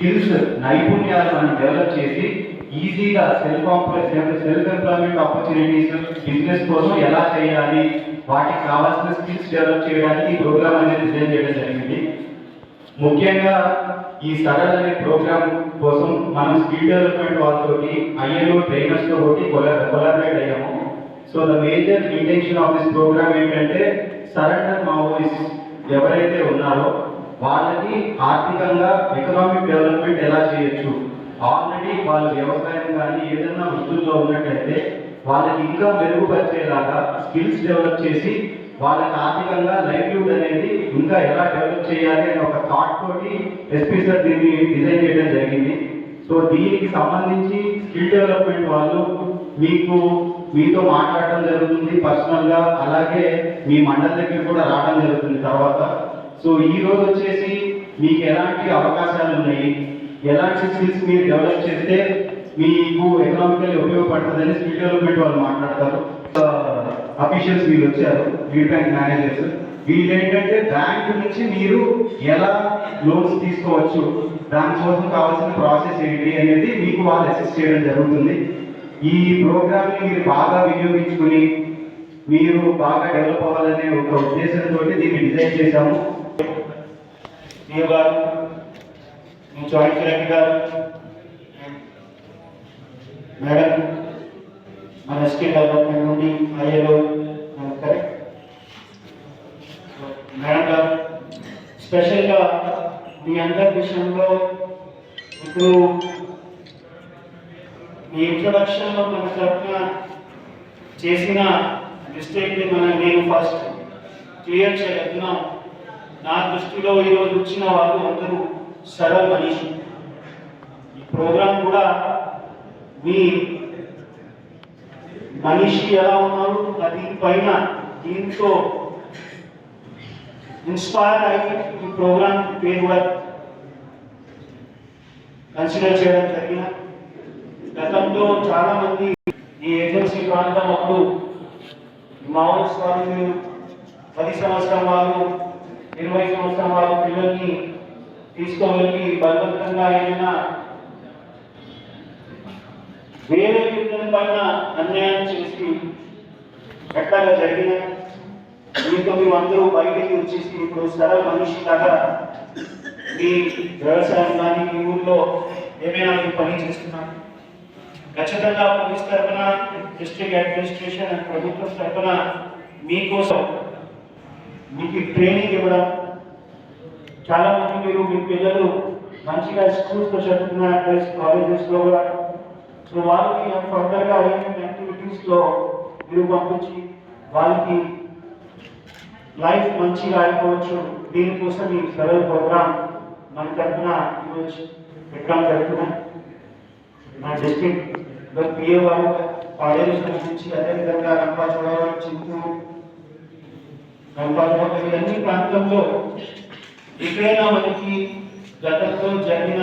Skills నైపుణ్యాలు మనం develop చేసి ఈజీగా self self employment opportunities business కోసం ఎలా చేయాలి వాటికి కావాల్సిన స్కిల్స్ డెవలప్ చేయడానికి ఈ ప్రోగ్రామ్ అనేది డిజైన్ చేయడం జరిగింది. ముఖ్యంగా ఈ సరళ అనే ప్రోగ్రామ్ కోసం మనం స్కిల్ డెవలప్మెంట్ వాళ్ళతోటి ఐఎల్ఓ ట్రైనర్స్తో ఒకటి కొలాబరేట్ అయ్యాము. So the major intention of this program ఏంటంటే సరెండర్ మావోయిస్ట్ ఎవరైతే ఉన్నారో వాళ్ళకి ఆర్థికంగా ఎకనామిక్ డెవలప్మెంట్ ఎలా చేయొచ్చు? ఆల్రెడీ వాళ్ళు వ్యవసాయం కానీ ఏదైనా వృత్తుల్లో ఉన్నట్టయితే వాళ్ళకి ఇంకా మెరుగుపరిచేలాగా స్కిల్స్ డెవలప్ చేసి వాళ్ళకి ఆర్థికంగా లైవ్లీహుడ్ అనేది ఇంకా ఎలా డెవలప్ చేయాలి అనే ఒక థాట్ తోటి ఎస్పీ సార్ దీన్ని డిజైన్ చేయడం జరిగింది. సో దీనికి సంబంధించి స్కిల్ డెవలప్మెంట్ వాళ్ళు మీకు మీతో మాట్లాడటం జరుగుతుంది పర్సనల్గా అలాగే మీ మండలి దగ్గర కూడా రావడం జరుగుతుంది తర్వాత. సో ఈ రోజు వచ్చేసి మీకు ఎలాంటి అవకాశాలు ఉన్నాయి? ఎలాంటి స్కిల్స్ మీరు డెవలప్ చేస్తే మీకు ఎకనామికల్ ఉపయోగపడుతుందని స్కిల్ డెవలప్మెంట్ వాళ్ళు మాట్లాడతారు. అఫీషియల్స్ వీళ్ళు వచ్చారు లీడ్ బ్యాంక్ మేనేజర్స్ వీళ్ళు ఏంటంటే బ్యాంక్ నుంచి మీరు ఎలా లోన్స్ తీసుకోవచ్చు దానికోసం కావాల్సిన ప్రాసెస్ ఏంటి అనేది మీకు వాళ్ళు అసిస్ట్ చేయడం జరుగుతుంది. ఈ ప్రోగ్రామ్ని మీరు బాగా వినియోగించుకుని మీరు బాగా డెవలప్ అవ్వాలనే ఒక ఉద్దేశంతో దీన్ని డిజైన్ చేశాము. డిఓ గారు మీ జాయింట్ కలెక్టర్ గారు మేడం మన స్కిల్ డెవలప్మెంట్ నుండి ఐఏలో కరెక్ట్ మేడం గారు స్పెషల్గా మీ అందరి విషయంలో ఇప్పుడు మీ ఇంట్రొడక్షన్లో మన తరఫున చేసిన మిస్టేక్ని మనం నేను ఫస్ట్ క్లియర్ చేయగలుగుతున్నాం. నా దృష్టిలో ఈరోజు వచ్చిన వాళ్ళు అందరూ సర్వ మనిషి. ఈ ప్రోగ్రాం కూడా మీ మనిషి ఎలా ఉన్నారు అది పైన దీంతో ఇన్స్పైర్ అయ్యి ఈ ప్రోగ్రాం పేరు కూడా కన్సిడర్ చేయడం జరిగిన గతంలో చాలా మంది ఈ ఏజెన్సీ ప్రాంతం అప్పుడు మామూలు స్వామి పది సంవత్సరం వాళ్ళు ఇరవై సంవత్సరం వాళ్ళ పిల్లల్ని తీసుకువెళ్ళి బలవంతంగా ఏమైనా వేరే పిల్లల పైన అన్యాయం చేసి ఎట్లాగా జరిగిన దీంతో మీరు అందరూ బయటికి వచ్చేసి ఇప్పుడు సరళ మనిషి లాగా మీ వ్యవసాయం కానీ మీ ఊళ్ళో ఏమైనా మీరు పని చేస్తున్నారు ఖచ్చితంగా పోలీస్ తరఫున డిస్ట్రిక్ట్ అడ్మినిస్ట్రేషన్ ప్రభుత్వం తరఫున మీకోసం మీకు ట్రైనింగ్ ఇవ్వడం. చాలా మంది మీరు మీ పిల్లలు మంచిగా స్కూల్స్లో చదువుతున్నారు కాలేజెస్లో కూడా. సో వాళ్ళకి ఫర్దర్గా ఏమేమి యాక్టివిటీస్లో మీరు పంపించి వాళ్ళకి లైఫ్ మంచిగా అయిపోవచ్చు. దీనికోసం ఈ సెలవు ప్రోగ్రామ్ మన తరఫున ఈరోజు పెట్టడం జరుగుతున్నాయి నా డిస్ట్రిక్ట్ పిఏ వారు కాలేజెస్ నుంచి అదేవిధంగా చూడవారు చింతూరు రంపాచోడవరం అన్ని ప్రాంతంలో ఎక్కడైనా మనకి గతంలో జరిగిన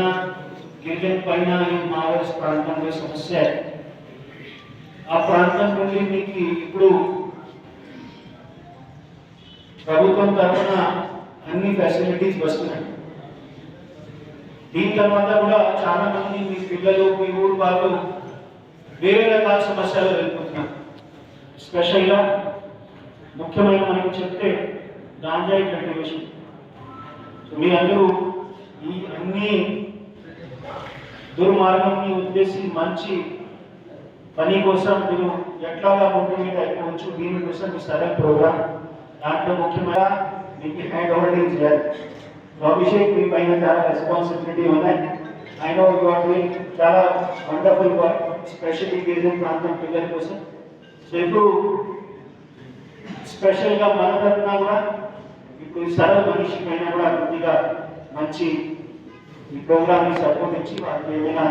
గిరిజన పైన ఈ మావోయిస్ ప్రాంతంలో సమస్య ఆ ప్రాంతం నుండి మీకు ఇప్పుడు ప్రభుత్వం తరఫున అన్ని ఫెసిలిటీస్ వస్తున్నాయి దీని తర్వాత కూడా చాలా మంది మీ పిల్లలు మీ ఊరు వాళ్ళు వేరే రకాల సమస్యలు వెళ్ళిపోతున్నారు స్పెషల్గా ముఖ్యమైన మనకి చెప్తే గాంజాయి కల్టివేషన్ సో మీ అందరూ ఈ అన్ని దుర్మార్గంని ఉద్దేశి మంచి పని కోసం మీరు ఎట్లాగా మోటివేట్ దీని కోసం మీ సరైన ప్రోగ్రామ్. దాంట్లో ముఖ్యంగా మీకు హ్యాండ్ హోల్డింగ్ చేయాలి. అభిషేక్ మీ పైన చాలా రెస్పాన్సిబిలిటీ ఉన్నాయి. I know you are doing చాలా వండర్ఫుల్ వర్క్ స్పెషల్లీ గిరిజన ప్రాంతం పిల్లల కోసం సో ఇప్పుడు స్పెషల్గా మన తరఫున కూడా ఇప్పుడు ఈ సరళ మనిషి పైన కూడా కొద్దిగా మంచి ఈ ప్రోగ్రామ్ని సపోర్ట్ ఇచ్చి వాళ్ళకి ఏమైనా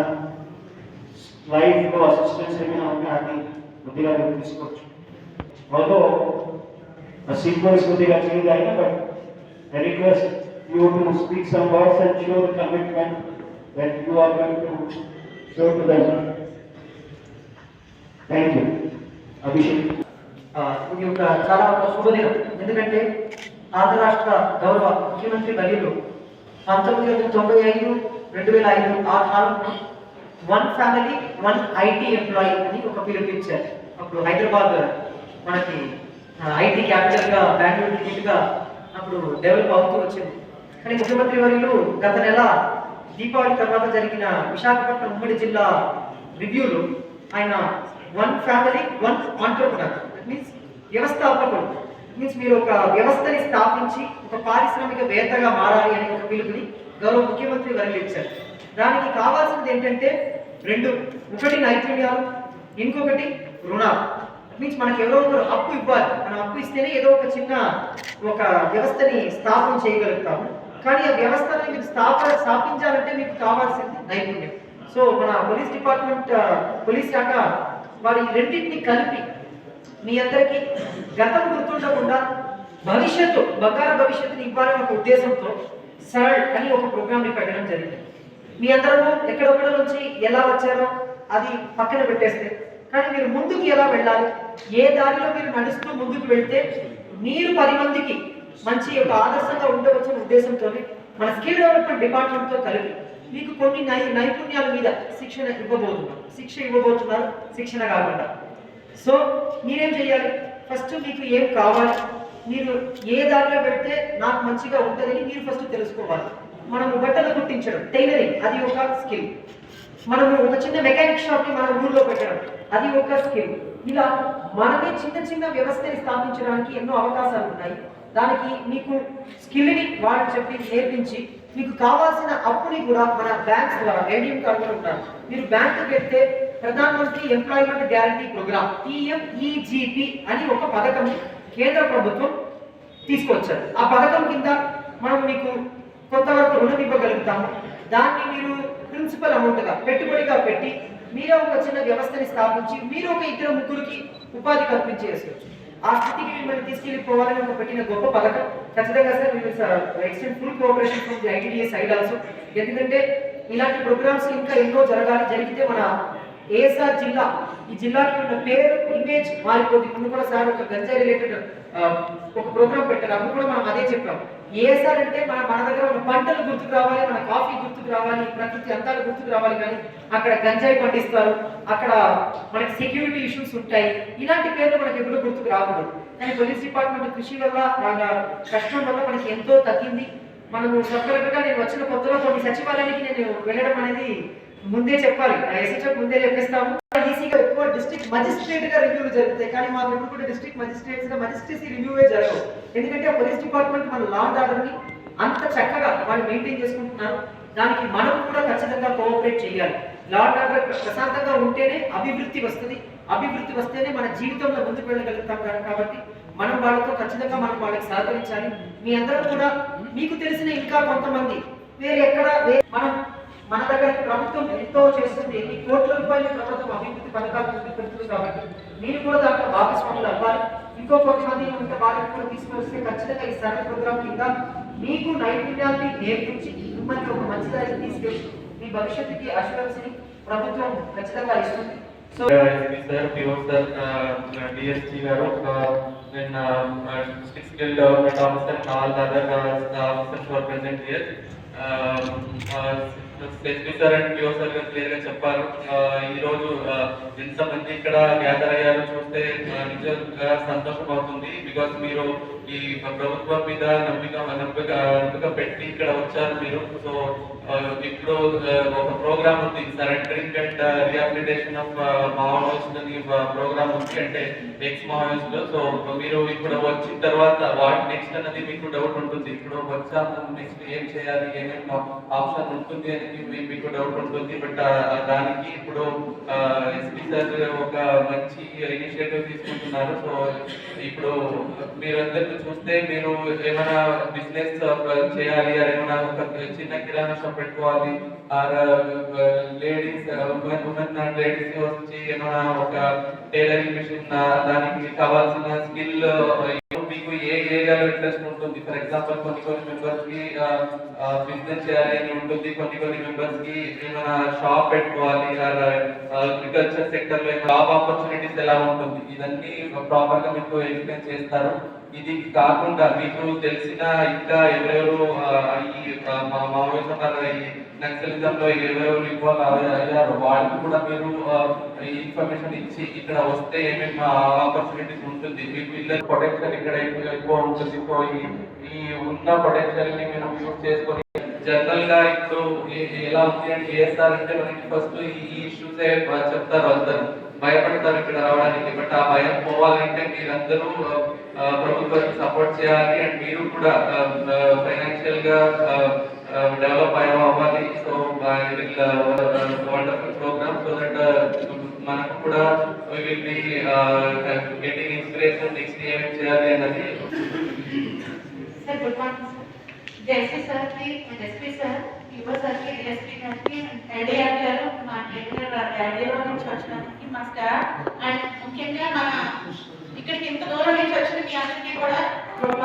లైఫ్లో అసిస్టెన్స్ ఏమైనా ఉంటే అది కొద్దిగా మీరు తీసుకోవచ్చు although a sequence కొద్దిగా చేంజ్ అయినా but I request you to speak some words and show the commitment that you are going to show to them. Thank you. Abhishek. ఇది ఒక చాలా ఒక శుభదినం. ఎందుకంటే ఆంధ్ర రాష్ట్ర గౌరవ ముఖ్యమంత్రి వర్యులు పంతొమ్మిది వందల తొంభై ఐదు రెండు వేల ఐదు ఆ కాలంలో one family one IT employee అని ఒక పిలుపునిచ్చారు అప్పుడు హైదరాబాద్ మనకి ఐటీ క్యాపిటల్గా బెంగళూరు గా అప్పుడు డెవలప్ అవుతూ వచ్చింది. కానీ ముఖ్యమంత్రి వర్యులు గత నెల దీపావళి తర్వాత జరిగిన విశాఖపట్నం ఉమ్మడి జిల్లా రివ్యూలో ఆయన one family one entrepreneur. Means వ్యవస్థాపకుడు మీన్స్ మీరు ఒక వ్యవస్థని స్థాపించి ఒక పారిశ్రామిక వేత్తగా మారాలి అనే ఒక పిలుపుని గౌరవ ముఖ్యమంత్రి వరలిచ్చారు దానికి కావాల్సింది ఏంటంటే రెండు ఒకటి నైపుణ్యాలు ఇంకొకటి రుణాలు. మీన్స్ మనకి ఎవరో ఒకరు అప్పు ఇవ్వాలి. మనం అప్పు ఇస్తేనే ఏదో ఒక చిన్న ఒక వ్యవస్థని స్థాపన చేయగలుగుతాము. కానీ ఆ వ్యవస్థని మీరు స్థాపన స్థాపించాలంటే మీకు కావాల్సింది నైపుణ్యం. సో మన పోలీస్ డిపార్ట్మెంట్ పోలీస్ శాఖ వారి రెండింటిని కలిపి మీ అందరికీ గతం గుర్తుండకుండా భవిష్యత్తు బంగారు భవిష్యత్తుని ఇవ్వాలనే ఒక ఉద్దేశంతో సరళ్ అని ఒక ప్రోగ్రామ్ని పెట్టడం జరిగింది. మీ అందరము ఎక్కడొక్కడ నుంచి ఎలా వచ్చారో అది పక్కన పెట్టేస్తే కానీ మీరు ముందుకు ఎలా వెళ్ళాలి ఏ దారిలో మీరు నడుస్తూ ముందుకు వెళ్తే మీరు పది మందికి మంచి ఒక ఆదర్శంగా ఉండవచ్చనే ఉద్దేశంతో మన స్కిల్ డెవలప్మెంట్ డిపార్ట్మెంట్తో కలిపి మీకు కొన్ని నై నైపుణ్యాల మీద శిక్షణ ఇవ్వబోతున్నారు శిక్ష ఇవ్వబోతున్నారు శిక్షణ కాకుండా. సో మీరేం చేయాలి ఫస్ట్ మీకు ఏం కావాలి? మీరు ఏ దారిలో పెడితే నాకు మంచిగా ఉంటుందని మీరు ఫస్ట్ తెలుసుకోవాలి. మనము బట్టలు కుట్టించడం టైలరింగ్ అది ఒక స్కిల్. మనము ఒక చిన్న మెకానిక్ షాప్ని మన ఊర్లో పెట్టడం అది ఒక స్కిల్. ఇలా మనమే చిన్న చిన్న వ్యవస్థని స్థాపించడానికి ఎన్నో అవకాశాలు ఉన్నాయి. దానికి మీకు స్కిల్ని వాళ్ళు చెప్పి నేర్పించి మీకు కావాల్సిన అప్పుని కూడా మన బ్యాంక్స్ ద్వారా ఏటీఎం కార్డు ఉంటారు మీరు బ్యాంకు పెడితే Pradhan Mantri employment guarantee program PMEGP అని ఒక పథకం కేంద్ర ప్రభుత్వం తీసుకొచ్చారు. ఆ పథకం కింద మనం మీకు కొంతవరకు రుణం ఇవ్వగలుగుతాము. దాన్ని మీరు ప్రిన్సిపల్ అమౌంట్గా పెట్టుబడిగా పెట్టి మీరే ఒక చిన్న వ్యవస్థని స్థాపించి మీరు ఒక ఇద్దరు ముగ్గురికి ఉపాధి కల్పించేసుకోవచ్చు ఆ స్థితికి మిమ్మల్ని తీసుకెళ్ళిపోవాలని ఒక పెట్టిన గొప్ప పథకం. ఖచ్చితంగా సార్ మీరు sir extend full cooperation from the ITDA side also. ఎందుకంటే ఇలాంటి ప్రోగ్రామ్స్ ఇంకా ఎన్నో జరగాలి జరిగితే మన ఏఎస్ఆర్ జిల్లా. ఈ జిల్లాకి ఉన్న పేరు ఇమేజ్ మారిపోతుంది. ఇప్పుడు కూడా సార్ ఒక గంజాయి రిలేటెడ్ ఒక ప్రోగ్రామ్ పెట్టారు. అప్పుడు కూడా మనం అదే చెప్పాం. ఏఎస్ఆర్ అంటే మన మన దగ్గర ఉన్న పంటలు గుర్తుకు రావాలి మన కాఫీ గుర్తుకు రావాలి ప్రకృతి అంతాలు గుర్తుకు రావాలి కానీ అక్కడ గంజాయి పండిస్తారు. అక్కడ మనకి సెక్యూరిటీ ఇష్యూస్ ఉంటాయి. ఇలాంటి పేర్లు మనకి ఎప్పుడూ గుర్తుకు రాకూడదు. కానీ పోలీస్ డిపార్ట్మెంట్ కృషి వల్ల వాళ్ళ కష్టం వల్ల మనకి ఎంతో తగ్గింది. మనము సపరేట్గా నేను వచ్చిన కొత్తలో కొన్ని సచివాలయానికి నేను వెళ్ళడం అనేది ముందే చెప్పాలి. ఎస్హెచ్ఎఫ్ ముందే చెప్పిస్తాము. ఈసీగా ఎక్కువ డిస్ట్రిక్ట్ మజిస్ట్రేట్గా రివ్యూలు జరుగుతాయి. కానీ మాకు ఎప్పుడు కూడా డిస్ట్రిక్ట్ మజిస్ట్రేట్స్గా మజిస్ట్రేసీ రివ్యూవే జరగవు. ఎందుకంటే పోలీస్ డిపార్ట్మెంట్ మన లా అండ్ ఆర్డర్ని అంత చక్కగా వాళ్ళు మెయింటైన్ చేసుకుంటున్నారు. దానికి మనం కూడా ఖచ్చితంగా కోఆపరేట్ చేయాలి. లా అండ్ ఆర్డర్ ప్రశాంతంగా ఉంటేనే అభివృద్ధి వస్తుంది. అభివృద్ధి వస్తేనే మన జీవితంలో ముందుకు వెళ్ళగలుగుతాం కాబట్టి మనం వాళ్ళతో ఖచ్చితంగా మనం వాళ్ళకి సహకరించాలి. మీ అందరూ కూడా మీకు తెలిసిన ఇంకా కొంతమంది వేరే ఎక్కడ మనం మన దగ్గర ప్రభుత్వం ఎంతో చేస్తుంది. ఎన్ని కోట్ల రూపాయలు ప్రభుత్వం అభివృద్ధి పథకాలు పెడుతుంది కాబట్టి మీరు కూడా దాంట్లో భాగస్వాములు అవ్వాలి. ఇంకో కొంతమంది ఉంటే వాళ్ళని కూడా తీసుకొస్తే ఖచ్చితంగా ఈ సర్వే ప్రోగ్రామ్ కింద మీకు నైపుణ్యాన్ని నేర్పించి మిమ్మల్ని ఒక మంచి దారికి తీసుకెళ్ళి మీ భవిష్యత్తుకి అష్యూరెన్స్ ప్రభుత్వం ఖచ్చితంగా ఇస్తుంది. So sir PO sir DST గారు నేను district development officer all other officers for present year SP sir and PO sir గారు క్లియర్గా చెప్పారు. ఈ రోజు uh, ఎంతమంది ఇక్కడ గ్యాదర్ అయ్యారో చూస్తే నిజంగా సంతోషం అవుతుంది. బికాస్ మీరు ఈ ప్రభుత్వం మీద నమ్మిక నమ్మిక నమ్మిక పెట్టి ఇక్కడ వచ్చారు మీరు. సో ఇప్పుడు ఒక ప్రోగ్రామ్ ఉంది. Surrendering and rehabilitation of Maoist అని ప్రోగ్రామ్ ఉంది అంటే ఎక్స్ మావోయిస్ట్ సో మీరు ఇప్పుడు వచ్చిన తర్వాత వాట్ నెక్స్ట్ అనేది మీకు డౌట్ ఉంటుంది. ఇప్పుడు వచ్చాము నెక్స్ట్ ఏం చేయాలి ఏమేమి ఆప్షన్ ఉంటుంది అనేది మీకు డౌట్ ఉంటుంది. బట్ దానికి ఇప్పుడు ఎస్పీ సార్ ఒక మంచి ఇనిషియేటివ్ తీసుకుంటున్నారు. సో ఇప్పుడు మీరు అందరికీ చూస్తే మీరు ఏమైనా బిజినెస్ uh, చేయాలి ఏమైనా ఒక uh, చిన్న కిరాణా షాప్ పెట్టుకోవాలి ఆర్ లేడీస్ ఉమెన్ లేడీస్ వచ్చి ఏమైనా ఒక టైలరింగ్ మిషన్ దానికి కావాల్సిన స్కిల్ uh, మీకు ఏ ఏరియాలో ఇంట్రెస్ట్ ఉంటుంది? ఫర్ ఎగ్జాంపుల్ కొన్ని కొన్ని మెంబర్స్కి బిజినెస్ చేయాలి అని ఉంటుంది. కొన్ని కొన్ని మెంబర్స్కి ఏమైనా షాప్ పెట్టుకోవాలి అగ్రికల్చర్ సెక్టర్లో జాబ్ ఆపర్చునిటీస్ ఎలా ఉంటుంది? ఇదన్నీ ప్రాపర్గా మీకు ఎక్స్ప్లెయిన్ చేస్తారు. ఇది కాకుండా మీకు తెలిసిన ఇంకా ఎవరెవరు ఈ మావోయిజం ఈ నక్సలిజం లో ఎవరెవరు ఇన్వాల్వ్ అయ్యారు వాళ్ళకి కూడా మీరు ఇన్ఫర్మేషన్ ఇచ్చి ఇక్కడ వస్తే ఏమేమి ఆపర్చునిటీస్ ఉంటుంది మీకు ఇళ్ళ ప్రొటెక్షన్ ఇక్కడ ఎక్కువ ఉంటుంది. సో ఈ ఉన్న పొటెన్షియల్ని మనం యూజ్ చేసుకొని జనరల్గా ఇప్పుడు ఎలా ఉంది అంటే ఏఎస్ఆర్ మనకి ఫస్ట్ ఈ ఇష్యూస్ చెప్తారు అందరు. భయపడతారు ఇక్కడ రావడానికి బట్ ఆ భయం పోవాలంటే మీరందరూ ప్రభుత్వాన్ని సపోర్ట్ చేయాలి అండ్ మీరు కూడా ఫైనాన్షియల్గా డెవలప్ అయ్యాం అవ్వాలి. So wonderful programme so that మనకు కూడా గెటింగ్ ఇన్స్పిరేషన్ నెక్స్ట్ ఏమేమి చేయాలి అన్నది. సార్ సార్ సార్ మా నుంచి వచ్చినందుకు మా స్టాఫ్ అండ్ ముఖ్యంగా ఇక్కడికి ఎంత దూరం మీ అందరికీ కూడా గుడ్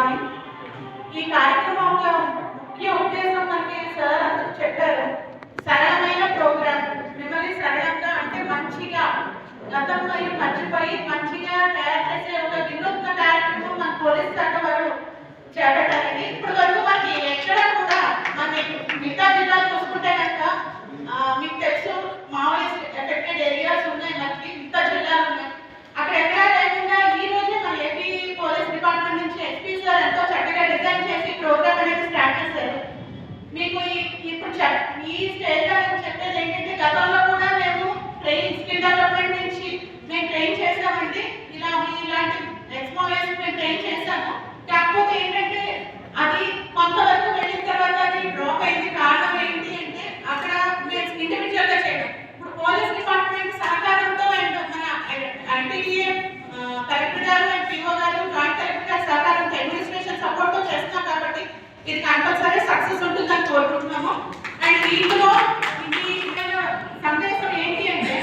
ఈ కార్యక్రమంలో ముఖ్య ఉద్దేశం మనకి సార్ అందరూ చెప్పారు. సరళమైన ప్రోగ్రామ్. మిమ్మల్ని సరళంగా అంటే మంచిగా గతం గతంలో మర్చిపోయి మంచిగా తయారు చేసే ఒక వినూత్న కార్యక్రమం మన పోలీస్ శాఖ వారు చేపట్టాలని ఇప్పుడు వరకు మనకి ఎక్కడ కూడా మన మిగతా జిల్లా చూసుకుంటే కనుక మీకు తెలుసు మావోయిస్ట్ ఎఫెక్టెడ్ ఏరియాస్ ఉన్నాయి ఈ స్పెండర్ అని చెప్పేది ఏంటంటే గతంలో కూడా మేము ట్రైన్ స్పెండర్లపై నుంచి మేము ట్రైన్ చేశామంటే ఇలా ఇలాంటి ఎక్స్పాలెస్ మేము ట్రైన్ చేశాను కాకపోతే ఏంటంటే అది పందొందలకు డ్రాప్ ఏంటి కాదు ఏంటి అంటే అక్కడ మీరు ఇంటిలో చేయడం. ఇప్పుడు పోలీస్ డిపార్ట్మెంట్ సాధారణంతో ఏంటో మన ఆటకి తరపు గారు జీవో గారు కాంట్రాక్ట్గా సాధారణం ట్రైన్ ఇస్పెషన్ సపోర్ట్ చేస్తాం కాబట్టి ఇది కంపల్సరీ సక్సెస్ ఉంటుందని కోరుకుంటున్నాము. ఇందులో ఇది సందేశం ఏంటి అంటే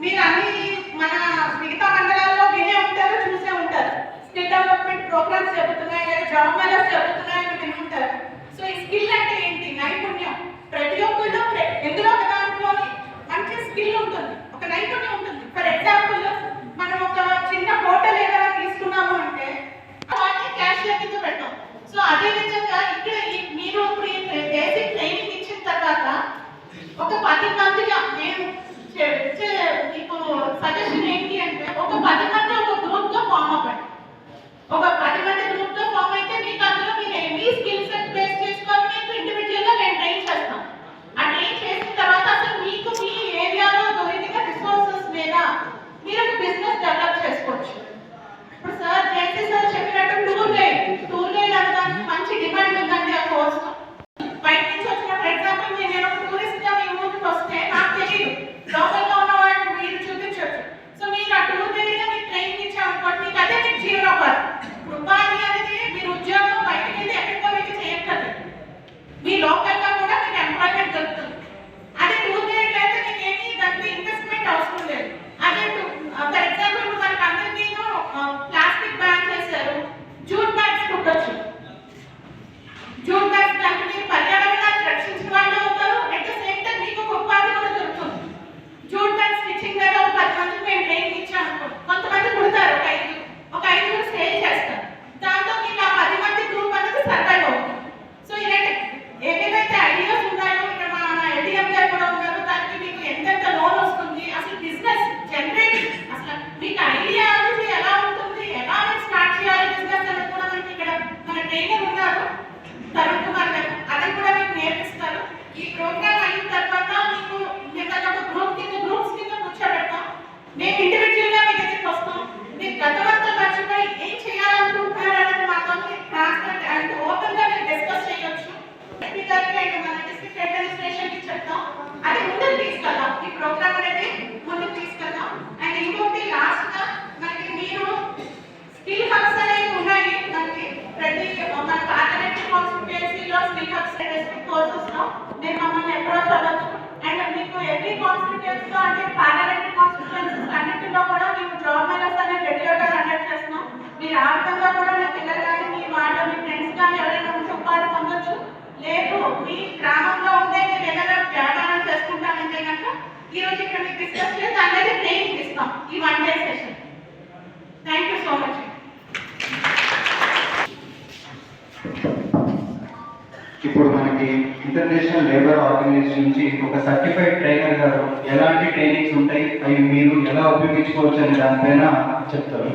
మీరు అన్ని మన మిగతా మండలాల్లో వినే ఉంటారు చూసే ఉంటారు. స్కిల్ డెవలప్మెంట్ ప్రోగ్రామ్స్ చెబుతున్నాయి లేదా జాబ్ మేళాస్ చెబుతున్నాయని విని ఉంటారు. సో ఈ స్కిల్ అంటే ఏంటి? నైపుణ్యం. ప్రతి ఒక్కళ్ళు ఎందులో ఒక దాంట్లోని మంచి స్కిల్ ఉంటుంది. ఒక నైపుణ్యం ఉంటుంది. ఫర్ ఎగ్జాంపుల్ இப்போ சஜஷன் ఉంటే ఏదైనా వ్యాపారం కనుక ఈరోజు ఇక్కడ మీకు డిస్కస్ చేసి ట్రైనింగ్ ఇస్తాం ఈ one day session thank you so much ఇప్పుడు మనకి ఇంటర్నేషనల్ లేబర్ ఆర్గనైజేషన్ నుంచి ఒక సర్టిఫైడ్ ట్రైనర్ గారు ఎలాంటి ట్రైనింగ్స్ ఉంటాయి? అవి మీరు ఎలా ఉపయోగించుకోవచ్చు అనే దానిపైన చెప్తారు.